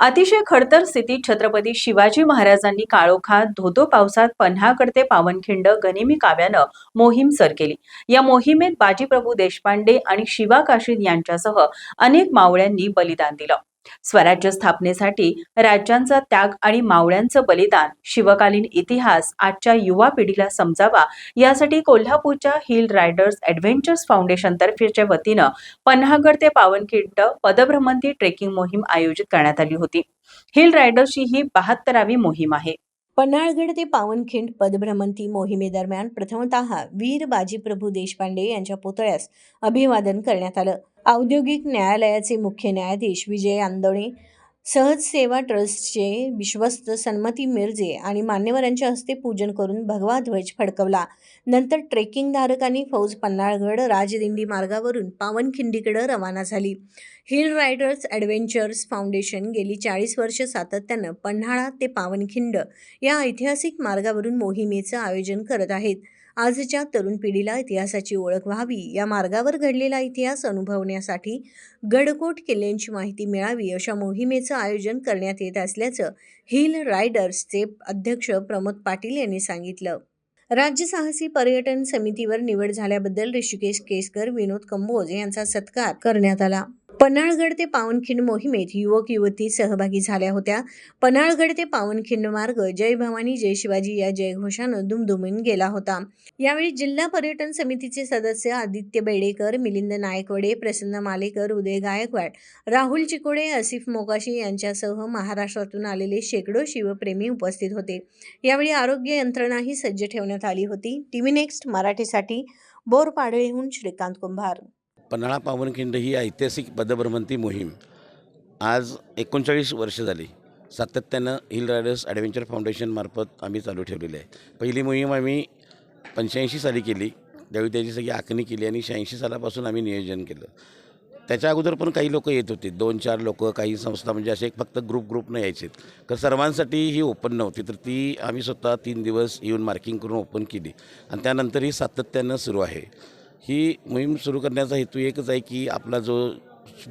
अतिशय खडतर स्थितीत छत्रपती शिवाजी महाराजांनी काळोखात धोधो पावसात पन्हाकड ते पावनखिंड गनिमी काव्यानं मोहीम सर केली. या मोहिमेत बाजीप्रभू देशपांडे आणि शिवा काशीद यांच्यासह अनेक मावळ्यांनी बलिदान दिलं. स्वराज्य स्थापनेसाठी राज्यांचा त्याग आणि मावळ्यांचं बलिदान शिवकालीन इतिहास आजच्या युवा पिढीला समजावा यासाठी कोल्हापूरच्या हिल रायडर्स ॲडव्हेंचर्स फाउंडेशन तर्फेच्या वतीनं पन्हागड ते पावनखिंड पदभ्रमंती ट्रेकिंग मोहीम आयोजित करण्यात आली होती. हिल रायडर्सची ही बहात्तरावी मोहीम आहे. पन्हाळगड ते पावनखिंड पदभ्रमंती मोहिमेदरम्यान प्रथमतः वीर बाजीप्रभू देशपांडे यांच्या पुतळ्यास अभिवादन करण्यात आलं. औद्योगिक न्यायालयाचे मुख्य न्यायाधीश विजय आंदोणे सहज सेवा ट्रस्टचे विश्वस्त सन्मती मिरजे आणि मान्यवरांच्या हस्ते पूजन करून भगवा ध्वज फडकवला. नंतर ट्रेकिंगधारकांनी फौज पन्हाळगड राजदिंडी मार्गावरून पावनखिंडीकडे रवाना झाली. हिल रायडर्स ॲडव्हेंचर्स फाउंडेशन गेली चाळीस वर्ष सातत्यानं पन्हाळा ते पावनखिंड या ऐतिहासिक मार्गावरून मोहिमेचं आयोजन करत आहेत. आजच्या तरुण पिढीला इतिहासाची ओळख व्हावी. या मार्गावर घडलेला इतिहास अनुभवण्यासाठी गडकोट किल्ल्यांची माहिती मिळावी अशा मोहिमेचं आयोजन करण्यात येत असल्याचं हिल रायडर्सचे अध्यक्ष प्रमोद पाटील यांनी सांगितलं. राज्य साहसी पर्यटन समितीवर निवड झाल्याबद्दल ऋषिकेश केसकर विनोद कंबोज यांचा सत्कार करण्यात आला. पन्हाळगड ते पावनखिंड मोहिमेत युवक युवती सहभागी झाल्या होत्या. पन्हाळगड ते पावनखिंड मार्ग जय भवानी जय शिवाजी या जयघोषानं दुमदुमून गेला होता. यावेळी जिल्हा पर्यटन समितीचे सदस्य आदित्य बेडेकर मिलिंद नायकवडे प्रसन्न मालेकर उदय गायकवाड राहुल चिकोडे असिफ मोकाशी यांच्यासह महाराष्ट्रातून आलेले शेकडो शिवप्रेमी उपस्थित होते. यावेळी आरोग्य यंत्रणाही सज्ज ठेवण्यात आली होती. टीव्ही नेक्स्ट मराठीसाठी बोरपाडळीहून श्रीकांत कुंभार. पन्हाळा पावनखिंड ही ऐतिहासिक पदभ्रमंती मोहीम आज एकोणचाळीस वर्ष झाली. सातत्यानं हिल रायडर्स ॲडव्हेंचर फाउंडेशनमार्फत आम्ही चालू ठेवलेली आहे. पहिली मोहीम आम्ही पंच्याऐंशी साली केली. त्यावेळी त्याची सगळी आखणी केली आणि शहाऐंशी सालापासून आम्ही नियोजन केलं. त्याच्या अगोदर पण काही लोक येत होते. दोन चार लोक काही संस्था म्हणजे असे एक फक्त ग्रुप ग्रुपनं यायचे. तर सर्वांसाठी ही ओपन नव्हती. तर ती आम्ही स्वतः तीन दिवस येऊन मार्किंग करून ओपन केली. आणि त्यानंतर ही सातत्यानं सुरू आहे. ही मोहीम सुरू करण्याचा हेतू एकच आहे की आपला जो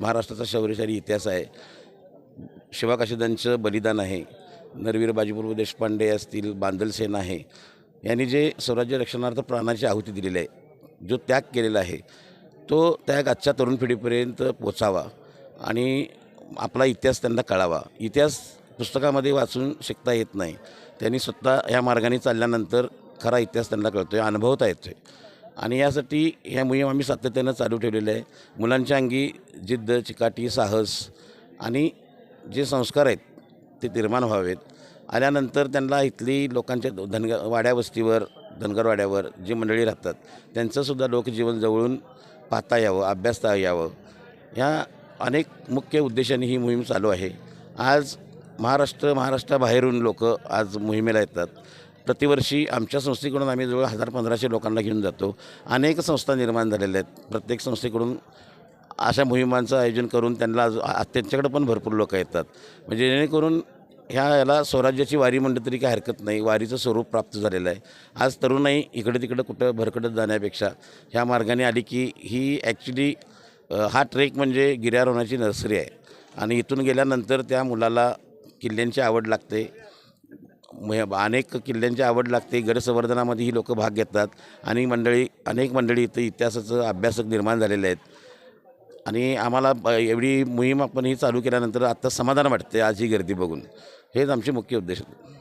महाराष्ट्राचा शौर्यशाली इतिहास आहे शिवाकाशीदांचं बलिदान आहे नरवीर बाजीप्रभू देशपांडे असतील बांदलसेन आहे यांनी जे स्वराज्य रक्षणार्थ प्राणाची आहुती दिलेली आहे जो त्याग केलेला आहे तो त्याग आजच्या तरुण पिढीपर्यंत पोचावा आणि आपला इतिहास त्यांना कळावा. इतिहास पुस्तकामध्ये वाचून शिकता येत नाही. त्यांनी स्वतः या मार्गाने चालल्यानंतर खरा इतिहास त्यांना कळतो आहे अनुभवता येतो आहे आणि यासाठी ह्या मोहीम आम्ही सातत्यानं चालू ठेवलेल्या आहे. मुलांच्या अंगी जिद्द चिकाटी साहस आणि जे संस्कार आहेत ते निर्माण व्हावेत. आल्यानंतर त्यांना इथली लोकांच्या धनग वाड्यावस्तीवर धनगरवाड्यावर जी मंडळी राहतात त्यांचंसुद्धा लोकजीवन जवळून पाहता यावं अभ्यासता यावं. ह्या अनेक मुख्य उद्देशाने ही मोहीम चालू आहे. आज महाराष्ट्र महाराष्ट्राबाहेरून लोक आज मोहिमेला येतात. प्रतिवर्षी आमच्या संस्थेकडून आम्ही जवळ हजार पंधराशे लोकांना घेऊन जातो. अनेक संस्था निर्माण झालेल्या आहेत. प्रत्येक संस्थेकडून अशा मोहिमांचं आयोजन करून त्यांना त्यांच्याकडे पण भरपूर लोक येतात. म्हणजे जेणेकरून ह्या याला स्वराज्याची वारी म्हणलं तरी काही हरकत नाही. वारीचं स्वरूप प्राप्त झालेलं आहे. आज तरुणाई इकडे तिकडं कुठं भरकडत जाण्यापेक्षा ह्या मार्गाने आली की ही ॲक्च्युली हा ट्रेक म्हणजे गिर्यारोहणाची नर्सरी आहे. आणि इथून गेल्यानंतर त्या मुलाला किल्ल्यांची आवड लागते. अनेक किल्ल्यांची आवड लागते. गडसंवर्धनामध्ये ही लोक भाग घेतात. आणि मंडळी अनेक मंडळी इथं इतिहासाचं अभ्यासक निर्माण झालेले आहेत. आणि आम्हाला एवढी मोहीम आपण ही चालू केल्यानंतर आत्ता समाधान वाटते आज ही गर्दी बघून. हेच आमचे मुख्य उद्देश. आहेत